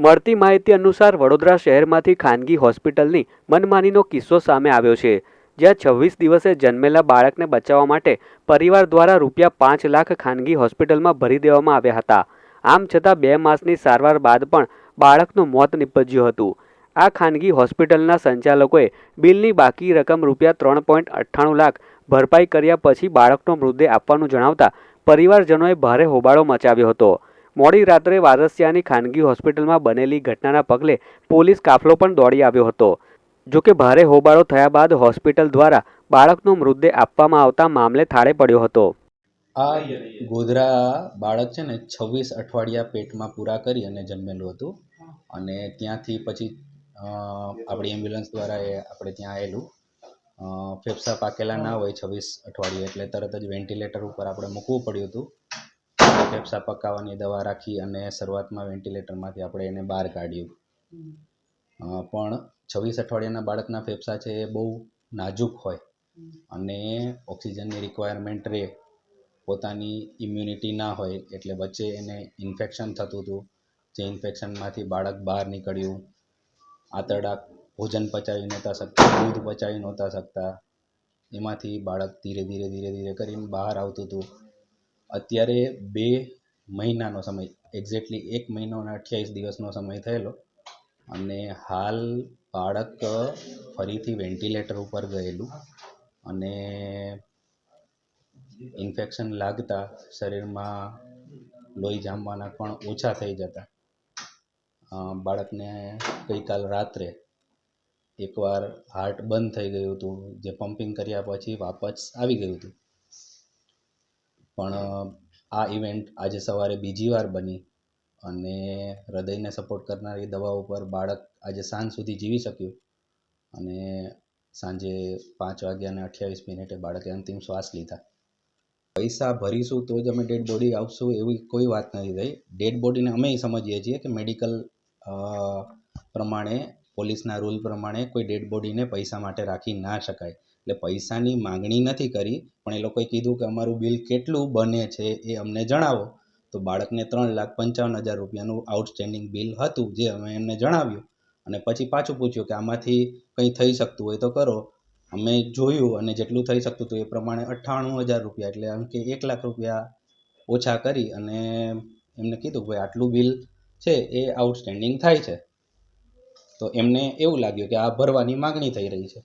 મળતી માહિતી અનુસાર વડોદરા શહેરમાંથી ખાનગી હોસ્પિટલની મનમાનીનો કિસ્સો સામે આવ્યો છે, જ્યાં છવ્વીસ દિવસે જન્મેલા બાળકને બચાવવા માટે પરિવાર દ્વારા રૂપિયા પાંચ લાખ ખાનગી હોસ્પિટલમાં ભરી દેવામાં આવ્યા હતા. આમ છતાં બે માસની સારવાર બાદ પણ બાળકનું મોત નિપજ્યું હતું. આ ખાનગી હોસ્પિટલના સંચાલકોએ બિલની બાકી રકમ રૂપિયા ત્રણ પોઈન્ટ અઠ્ઠાણું લાખ ભરપાઈ કર્યા પછી બાળકનો મૃતદેહ આપવાનું જણાવતા પરિવારજનોએ ભારે હોબાળો મચાવ્યો હતો. મોડી રાત્રે વારસિયાની ખાનગી હોસ્પિટલમાં બનેલી ઘટનાના પગલે પોલીસ કાફલો પણ દોડી આવ્યો હતો. જોકે ભારે હોબાળો થયા બાદ હોસ્પિટલ દ્વારા બાળકનો મૃતદેહ આપવામાં આવતા મામલે થાળે પડ્યો હતો. આ ગોધરા બાળક છે ને છવ્વીસ અઠવાડિયા પેટમાં પૂરા કરી અને જન્મેલું હતું. અને ત્યાંથી પછી આપણી એમ્બ્યુલન્સ દ્વારા એ આપણે ત્યાં આવેલું. ફેફસા પાકેલા ના હોય છવ્વીસ અઠવાડિયે એટલે તરત જ વેન્ટિલેટર ઉપર આપણે મૂકવું પડ્યું હતું. ફેફસા પકાવવાની દવા રાખી અને શરૂઆતમાં વેન્ટિલેટરમાંથી આપણે એને બહાર કાઢ્યું. પણ છવ્વીસ અઠવાડિયાના બાળકના ફેફસા છે એ બહુ નાજુક હોય. અને ઓક્સિજનની રિક્વાયરમેન્ટ રહે. પોતાની ઇમ્યુનિટી ના હોય એટલે વચ્ચે એને ઇન્ફેક્શન થતું હતું. જે ઇન્ફેક્શનમાંથી બાળક બહાર નીકળ્યું. આંતરડા ભોજન પચાવી નહોતા શકતા દૂધ પચાવી નહોતા શકતા. એમાંથી બાળક ધીરે ધીરે ધીરે ધીરે કરીને બહાર આવતું હતું. અત્યારે બે મહિનાનો સમય એક્ઝેક્ટલી એક મહિનો અને અઠ્યાવીસ દિવસનો સમય થયેલો અને હાલ બાળક ફરીથી વેન્ટિલેટર ઉપર ગયેલું અને ઇન્ફેક્શન લાગતા શરીરમાં લોહી જામવાના પણ ઓછા થઈ જતા. બાળકને ગઈકાલ રાત્રે એકવાર હાર્ટ બંધ થઈ ગયું હતું, જે પમ્પિંગ કર્યા પછી વાપસ આવી ગયું હતું. પણ, આ ઇવેન્ટ આજે સવારે બીજી વાર બની અને હૃદયને સપોર્ટ કરનારી દવા ઉપર બાળક આજે સાંજ સુધી જીવી શક્યું. અને સાંજે પાંચ વાગ્યાને અઠ્યાવીસ મિનિટે બાળકે અંતિમ શ્વાસ લીધા. પૈસા ભરીશું તો જ અમે ડેડ બોડી આવશું એવી કોઈ વાત નથી થઈ. ડેડ બોડીને અમે સમજીએ છીએ કે મેડિકલ પ્રમાણે પોલીસના રૂલ પ્રમાણે કોઈ ડેડ બોડીને પૈસા માટે રાખી ના શકાય. એટલે પૈસાની માંગણી નથી કરી, પણ એ લોકોએ કીધું કે અમારું બિલ કેટલું બને છે એ અમને જણાવો. તો બાળકને ત્રણ લાખ પંચાવન હજાર રૂપિયાનું આઉટસ્ટેન્ડિંગ બિલ હતું જે અમે એમને જણાવ્યું. અને પછી પાછું પૂછ્યું કે આમાંથી કંઈ થઈ શકતું હોય તો કરો. અમે જોયું અને જેટલું થઈ શકતું હતું એ પ્રમાણે અઠ્ઠાણું હજાર રૂપિયા, એટલે આમ કે એક લાખ રૂપિયા ઓછા કરી અને એમને કીધું કે ભાઈ આટલું બિલ છે એ આઉટસ્ટેન્ડિંગ થાય છે. તો એમને એવું લાગ્યું કે આ ભરવાની માગણી થઈ રહી છે.